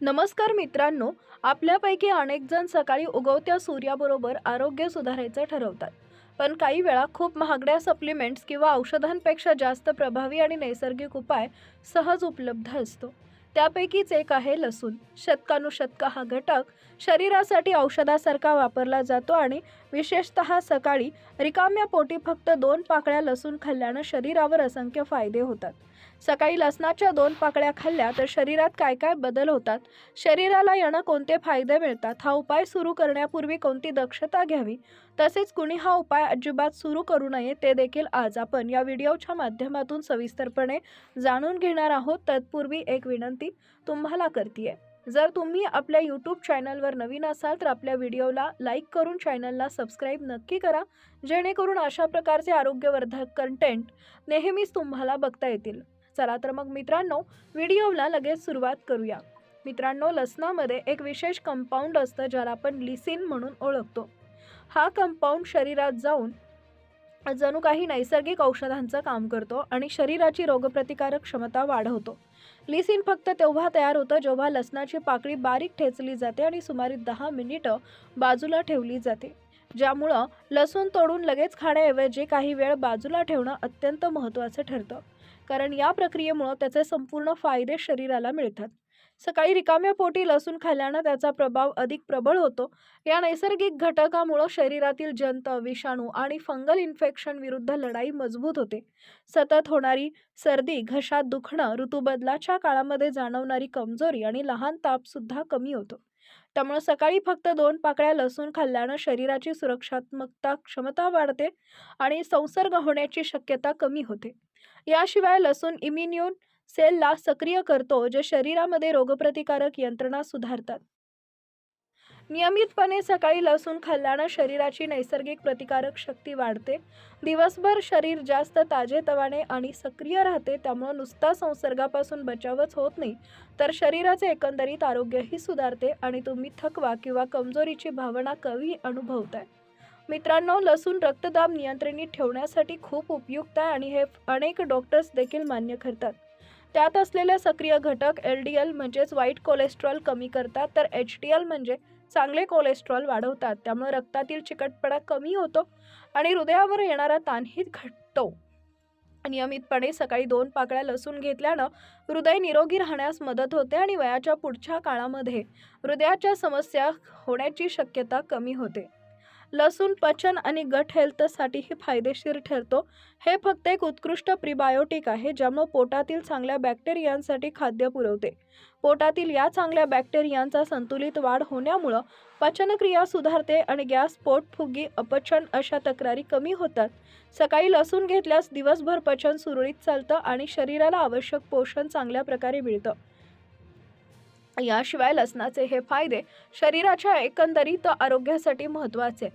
नमस्कार मित्रांनो आपल्यापैकी अनेक जण सकाळी उगवत्या सूर्याबरोबर आरोग्य सुधारायचं ठरवतात. पण काही वेळा खूप महागड्या सप्लिमेंट्स किंवा औषधांपेक्षा जास्त प्रभावी आणि नैसर्गिक उपाय सहज उपलब्ध असतो. त्यापैकीच एक आहे लसूण. शतकानुशतक हा घटक शरीरासाठी औषधासारखा वापरला जातो आणि विशेषतः सकाळी रिकाम्या पोटी फक्त दोन पाकळ्या लसूण खाल्ल्यानं शरीरावर असंख्य फायदे होतात. सकाळी लसणाच्या दोन पाकळ्या खाल्ल्या तर शरीरात काय काय बदल होतात? शरीराला येणं कोणते फायदे मिळतात? हा उपाय सुरू करण्यापूर्वी कोणती दक्षता घ्यावी? तसेच कुणी हा उपाय अजिबात सुरू करू नये ते देखील आज आपण या व्हिडिओच्या माध्यमातून सविस्तरपणे जाणून घेणार आहोत. तत्पूर्वी एक विनंती तुम्हाला करते जर तुम्ही आपल्या यूट्यूब चॅनलवर नवीन असाल तर आपल्या व्हिडिओला लाईक करून चॅनलला सबस्क्राईब नक्की करा. जेणेकरून अशा प्रकारचे आरोग्यवर्धक कंटेंट नेहमीच तुम्हाला बघता येतील. चला तर मग मित्रांनो व्हिडिओला लगेच सुरुवात करूया. मित्रांनो लसणामध्ये एक विशेष कंपाऊंड असतं ज्याला आपण लिसिन म्हणून ओळखतो. हा कंपाऊंड शरीरात जाऊन जणू काही नैसर्गिक औषधांचं काम करतो आणि शरीराची रोगप्रतिकारक क्षमता वाढवतो. लिसिन फक्त तेव्हा तयार होतं जेव्हा लसणाची पाकळी बारीक ठेचली जाते आणि सुमारे दहा मिनिटं बाजूला ठेवली जाते. ज्यामुळं लसूण तोडून लगेच खाण्याऐवजी काही वेळ बाजूला ठेवणं अत्यंत महत्त्वाचं ठरतं. कारण या प्रक्रियेमुळं त्याचे संपूर्ण फायदे शरीराला मिळतात. सकाळी रिकाम्या पोटी लसूण खाल्ल्यानं त्याचा प्रभाव अधिक प्रबळ होतो. या नैसर्गिक घटकामुळं शरीरातील जंत विषाणू आणि फंगल इन्फेक्शन विरुद्ध लढाई मजबूत होते. सतत होणारी सर्दी घशात दुखणं ऋतुबदलाच्या काळामध्ये जाणवणारी कमजोरी आणि लहान तापसुद्धा कमी होतो. त्यामुळे सकाळी फक्त दोन पाकळ्या लसूण खाल्ल्यानं शरीराची सुरक्षात्मकता क्षमता वाढते आणि संसर्ग होण्याची शक्यता कमी होते. याशिवाय लसूण इम्युन्यून सेलला सक्रिय करतो जे शरीरामध्ये रोगप्रतिकारक यंत्रणा सुधारतात. नियमितपणे सकाळी लसूण खाल्ल्यानं शरीराची नैसर्गिक प्रतिकारक शक्ती वाढते. दिवसभर शरीर जास्त ताजेतवाने आणि सक्रिय राहते त्यामुळं नुसता संसर्गापासून बचावच होत नाही. तर शरीराचे एकंदरीत आरोग्यही सुधारते आणि तुम्ही थकवा किंवा कमजोरीची भावना कमी अनुभवताय. मित्रांनो लसूण रक्तदाब नियंत्रणीत ठेवण्यासाठी खूप उपयुक्त आहे आणि हे अनेक डॉक्टर्स देखील मान्य करतात. त्यात असलेले सक्रिय घटक एल डी एल म्हणजेच वाईट कोलेस्ट्रॉल कमी करतात तर एच डी एल म्हणजे चांगले कोलेस्ट्रॉल वाढवतात. त्यामुळे रक्तातील चिकटपणा कमी होतो आणि हृदयावर येणारा ताणही घटतो. नियमितपणे सकाळी दोन पाकळ्या लसूण घेतल्यानं हृदय निरोगी राहण्यास मदत होते आणि वयाच्या पुढच्या काळामध्ये हृदयाच्या समस्या होण्याची शक्यता कमी होते. लसूण पचन आणि गट हेल्थसाठीही फायदेशीर ठरतो. हे फक्त एक उत्कृष्ट प्रिबायोटिक आहे ज्यामुळे पोटातील चांगल्या बॅक्टेरियांसाठी खाद्य पुरवते. पोटातील या चांगल्या बॅक्टेरियांचा संतुलित वाढ होण्यामुळं पचनक्रिया सुधारते आणि गॅस पोटफुगी अपचन अशा तक्रारी कमी होतात. सकाळी लसूण घेतल्यास दिवसभर पचन सुरळीत चालतं आणि शरीराला आवश्यक पोषण चांगल्या प्रकारे मिळतं. याशिवाय लसणाचे हे फायदे शरीराच्या एकंदरीत आरोग्यासाठी महत्त्वाचे.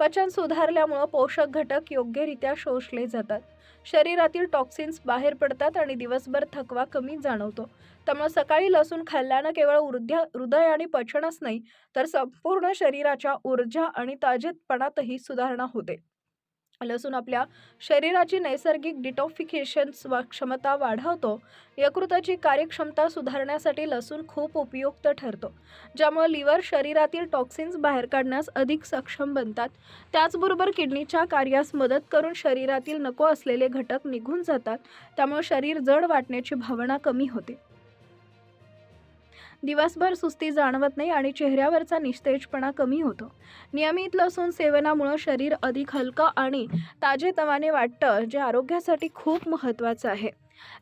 पचन सुधारल्यामुळं पोषक घटक योग्यरित्या शोषले जातात. शरीरातील टॉक्सिन्स बाहेर पडतात आणि दिवसभर थकवा कमी जाणवतो. त्यामुळे सकाळी लसूण खाल्ल्यानं केवळ ऊर्ध्या हृदय आणि पचनच नाही तर संपूर्ण शरीराच्या ऊर्जा आणि ताजेतपणातही सुधारणा होते. लसूण आपल्या शरीराची नैसर्गिक डिटॉफिकेशन क्षमता वाढवतो. यकृताची कार्यक्षमता सुधारण्यासाठी लसूण खूप उपयुक्त ठरतो ज्यामुळे लिव्हर शरीरातील टॉक्सिन्स बाहेर काढण्यास अधिक सक्षम बनतात. त्याचबरोबर किडनीच्या कार्यास मदत करून शरीरातील नको असलेले घटक निघून जातात त्यामुळे शरीर जड वाटण्याची भावना कमी होते. दिवसभर सुस्ती जाणवत नाही आणि चेहऱ्यावरचा निस्तेजपणा कमी होतो. नियमित लसूण सेवनामुळं शरीर अधिक हलकं आणि ताजेतवाने वाटतं जे आरोग्यासाठी खूप महत्त्वाचं आहे.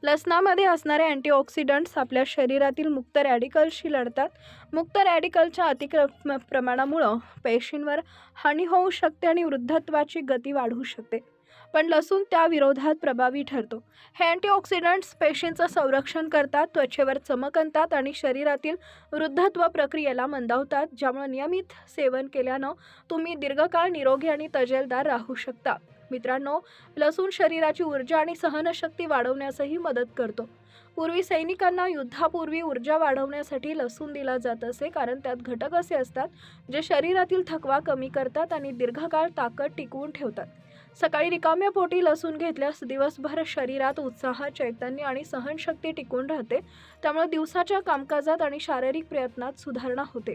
लसणामध्ये असणारे अँटीऑक्सिडंट्स आपल्या शरीरातील मुक्त रॅडिकल्सशी लढतात. मुक्त रॅडिकलच्या अतिक्र प्रमाणामुळं पेशींवर हानी होऊ शकते आणि वृद्धत्वाची गती वाढू शकते. पण लसूण त्या विरोधात प्रभावी ठरतो. हे अँटीऑक्सिडंट्स पेशींचं संरक्षण करतात त्वचेवर चमक आणतात आणि शरीरातील वृद्धत्व प्रक्रियेला मंदावतात ज्यामुळे नियमित सेवन केल्यानं तुम्ही दीर्घकाळ निरोगी आणि तजेलदार राहू शकता. मित्रांनो लसूण शरीराची ऊर्जा आणि सहनशक्ती वाढवण्यासही मदत करतो. पूर्वी सैनिकांना युद्धापूर्वी ऊर्जा वाढवण्यासाठी लसूण दिला जात असे कारण त्यात घटक असे असतात जे शरीरातील थकवा कमी करतात आणि दीर्घकाळ ताकद टिकवून ठेवतात. सकाळी रिकाम्या पोटी लसूण घेतल्यास दिवसभर शरीरात उत्साह चैतन्य आणि सहनशक्ती टिकून राहते. त्यामुळे दिवसाच्या कामकाजात आणि शारीरिक प्रयत्नात सुधारणा होते.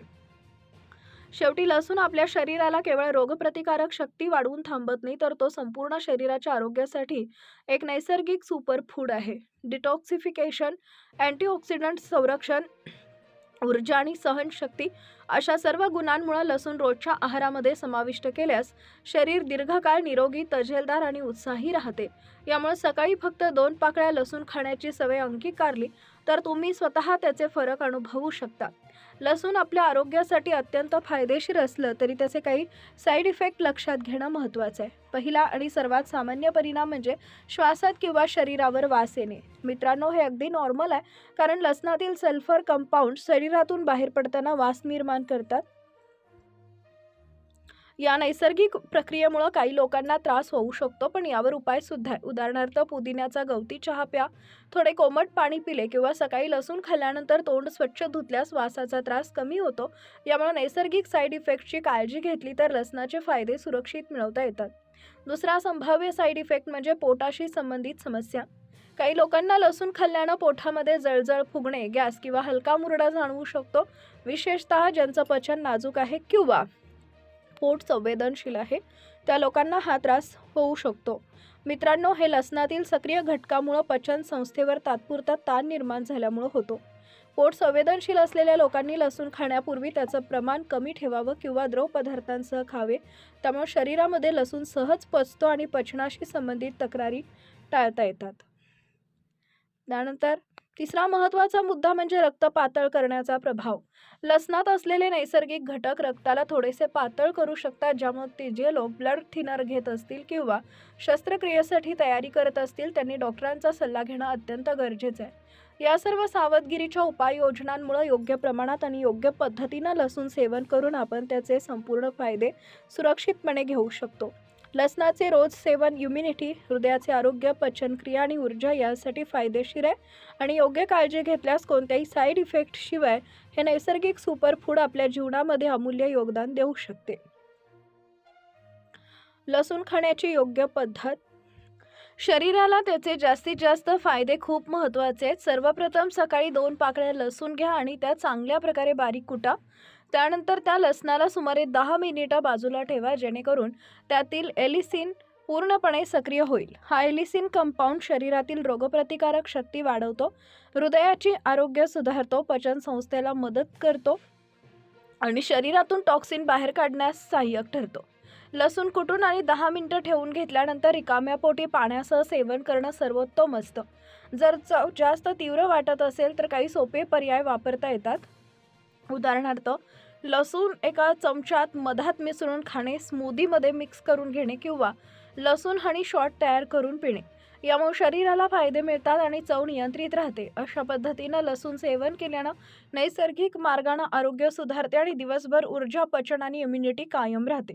शेवटी लसूण आपल्या शरीराला केवळ रोगप्रतिकारक शक्ती वाढवून थांबत नाही तर तो संपूर्ण शरीराच्या आरोग्यासाठी एक नैसर्गिक सुपर फूड आहे. डिटॉक्सिफिकेशन अँटीऑक्सिडंट संरक्षण ऊर्जा आणि सहनशक्ती अशा सर्व गुणांमुळे लसूण रोजच्या आहारामध्ये समाविष्ट केल्यास शरीर दीर्घकाळ निरोगी तजेलदार आणि उत्साही राहते. यामुळे सकाळी फक्त दोन पाकळ्या लसूण खाण्याची सवय अंगीकारली तर तुम्ही स्वतः त्याचे फरक अनुभवू शकता. लसूण आपल्या आरोग्यासाठी अत्यंत फायदेशीर असलं तरी त्याचे काही साईड इफेक्ट लक्षात घेणं महत्त्वाचं आहे. पहिला आणि सर्वात सामान्य परिणाम म्हणजे श्वासात किंवा शरीरावर वास येणे. मित्रांनो हे अगदी नॉर्मल आहे कारण लसणातील सल्फर कंपाऊंड शरीरातून बाहेर पडताना वास निर्माण करतात. या नैसर्गिक प्रक्रियेमुळं काही लोकांना त्रास होऊ शकतो पण यावर उपाय सुद्धा आहे उदाहरणार्थ पुदिन्याचा गवती चहा प्या. थोडे कोमट पाणी पिले किंवा सकाळी लसूण खाल्ल्यानंतर तोंड स्वच्छ धुतल्यास वासाचा त्रास कमी होतो. यामुळे नैसर्गिक साईड इफेक्टची काळजी घेतली तर लसणाचे फायदे सुरक्षित मिळवता येतात. दुसरा संभाव्य साईड इफेक्ट म्हणजे पोटाशी संबंधित समस्या. काही लोकांना लसूण खाल्ल्यानं पोटामध्ये जळजळ फुगणे गॅस किंवा हलका मुरडा जाणवू शकतो. विशेषतः ज्यांचं पचन नाजूक आहे किंवा पोट संवेदनशील आहे. त्या लोकांना हा त्रास होऊ शकतो. मित्रांनो हे लसणातील सक्रिय घटकामुळं पचन संस्थेवर तात्पुरता ताण निर्माण झाल्यामुळं होतो. पोट संवेदनशील असलेल्या लोकांनी लसूण खाण्यापूर्वी त्याचं प्रमाण कमी ठेवावं किंवा द्रव पदार्थांसह खावे. त्यामुळे शरीरामध्ये लसूण सहज पचतो आणि पचनाशी संबंधित तक्रारी टाळता येतात. त्यानंतर तिसरा महत्त्वाचा मुद्दा म्हणजे रक्त पातळ करण्याचा प्रभाव. लसणात असलेले नैसर्गिक घटक रक्ताला थोडेसे पातळ करू शकतात ज्यामुळे ते जे लोक ब्लड थिनर घेत असतील किंवा शस्त्रक्रियेसाठी तयारी करत असतील त्यांनी डॉक्टरांचा सल्ला घेणं अत्यंत गरजेचं आहे. या सर्व सावधगिरीच्या उपाययोजनांमुळे योग्य प्रमाणात आणि योग्य पद्धतीनं लसूण सेवन करून आपण त्याचे संपूर्ण फायदे सुरक्षितपणे घेऊ शकतो. लसणाचे रोज सेवन इम्युनिटी हृदयाचे आरोग्य पचनक्रिया आणि ऊर्जा यासाठी फायदेशीर आहे. आणि योग्य काळजी घेतल्यास कोणत्याही साईड इफेक्टशिवाय हे नैसर्गिक सुपरफूड आपल्या जीवनामध्ये अमूल्य योगदान देऊ शकते. लसूण खाण्याची योग्य पद्धत. शरीराला त्याचे जास्तीत जास्त फायदे खूप महत्त्वाचे आहेत. सर्वप्रथम सकाळी दोन पाकळ्या लसूण घ्या आणि त्या चांगल्या प्रकारे बारीक कुटा. त्यानंतर त्या लसणाला सुमारे दहा मिनिटं बाजूला ठेवा जेणेकरून त्यातील एलिसिन पूर्णपणे सक्रिय होईल. हा एलिसिन कंपाऊंड शरीरातील रोगप्रतिकारक शक्ती वाढवतो हृदयाची आरोग्य सुधारतो पचन संस्थेला मदत करतो आणि शरीरातून टॉक्सिन बाहेर काढण्यास सहाय्यक ठरतो. लसूण कुटून आणि दहा मिनटं ठेवून घेतल्यानंतर रिकाम्या पोटी पाण्यासह सेवन करणं सर्वोत्तम असतं. जर चव जास्त तीव्र वाटत असेल तर काही सोपे पर्याय वापरता येतात. उदाहरणार्थ लसूण एका चमच्यात मधात मिसळून खाणे स्मूदीमध्ये मिक्स करून घेणे किंवा लसूण हनी शॉट तयार करून पिणे. यामुळे शरीराला फायदे मिळतात आणि चव नियंत्रित राहते. अशा पद्धतीनं लसूण सेवन केल्यानं नैसर्गिक मार्गानं आरोग्य सुधारते आणि दिवसभर ऊर्जा पचन आणि इम्युनिटी कायम राहते.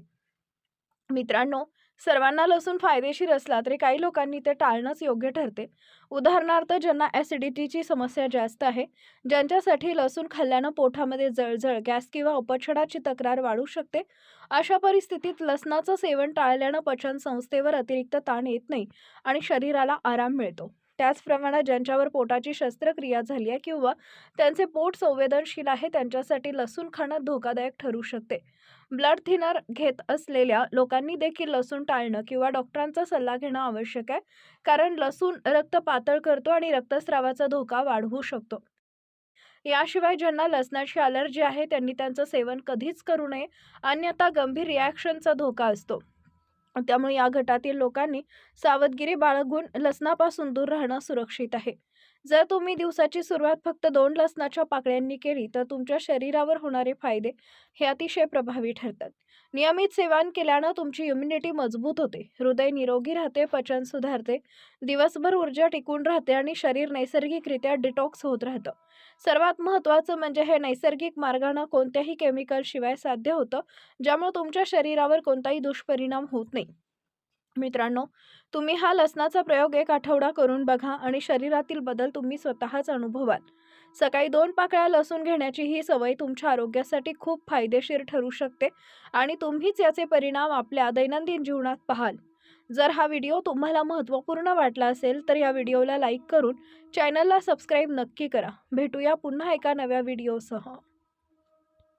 मित्रांनो सर्वांना लसूण फायदेशीर असला तरी काही लोकांनी ते टाळणंच योग्य ठरते. उदाहरणार्थ ज्यांना ॲसिडिटीची समस्या जास्त आहे ज्यांच्यासाठी लसूण खाल्ल्यानं पोटामध्ये जळजळ गॅस किंवा अपचनाची तक्रार वाढू शकते. अशा परिस्थितीत लसणाचं सेवन टाळल्यानं पचन संस्थेवर अतिरिक्त ताण येत नाही आणि शरीराला आराम मिळतो. त्याचप्रमाणे ज्यांच्यावर पोटाची शस्त्रक्रिया झाली आहे किंवा त्यांचे पोट संवेदनशील आहे त्यांच्यासाठी लसूण खाणं धोकादायक ठरू शकते. ब्लड थिनर घेत असलेल्या लोकांनी देखील लसूण टाळणं किंवा डॉक्टरांचा सल्ला घेणं आवश्यक आहे कारण लसूण रक्त पातळ करतो आणि रक्तस्रावाचा धोका वाढवू शकतो. याशिवाय ज्यांना लसणाची अलर्जी आहे त्यांनी त्यांचं सेवन कधीच करू नये अन्यथा गंभीर रिॲक्शनचा धोका असतो. त्यामुळे या गटातील लोकांनी सावधगिरी बाळगून लसणापासून दूर राहणं सुरक्षित आहे. जर तुम्ही दिवसाची सुरुवात फक्त दोन लसणाच्या पाकळ्यांनी केली तर तुमच्या शरीरावर होणारे फायदे हे अतिशय प्रभावी ठरतात. नियमित सेवन केल्यानं तुमची इम्युनिटी मजबूत होते. हृदय निरोगी राहते पचन सुधारते दिवसभर ऊर्जा टिकून राहते आणि शरीर नैसर्गिकरित्या डिटॉक्स होत राहतं. सर्वात महत्त्वाचं म्हणजे हे नैसर्गिक मार्गानं कोणत्याही केमिकलशिवाय साध्य होतं ज्यामुळे तुमच्या शरीरावर कोणताही दुष्परिणाम होत नाही. मित्रांनो तुम्ही हा लसणाचा प्रयोग एक आठवडा करून बघा आणि शरीरातील बदल तुम्ही स्वतःच अनुभवाल. सकाळी दोन पाकळ्या लसूण घेण्याची ही सवय तुमच्या आरोग्यासाठी खूप फायदेशीर ठरू शकते आणि तुम्हीच याचे परिणाम आपल्या दैनंदिन जीवनात पाहाल. जर हा व्हिडिओ तुम्हाला महत्त्वपूर्ण वाटला असेल तर या व्हिडिओला लाईक करून चॅनलला सबस्क्राईब नक्की करा. भेटूया पुन्हा एका नव्या व्हिडिओसह.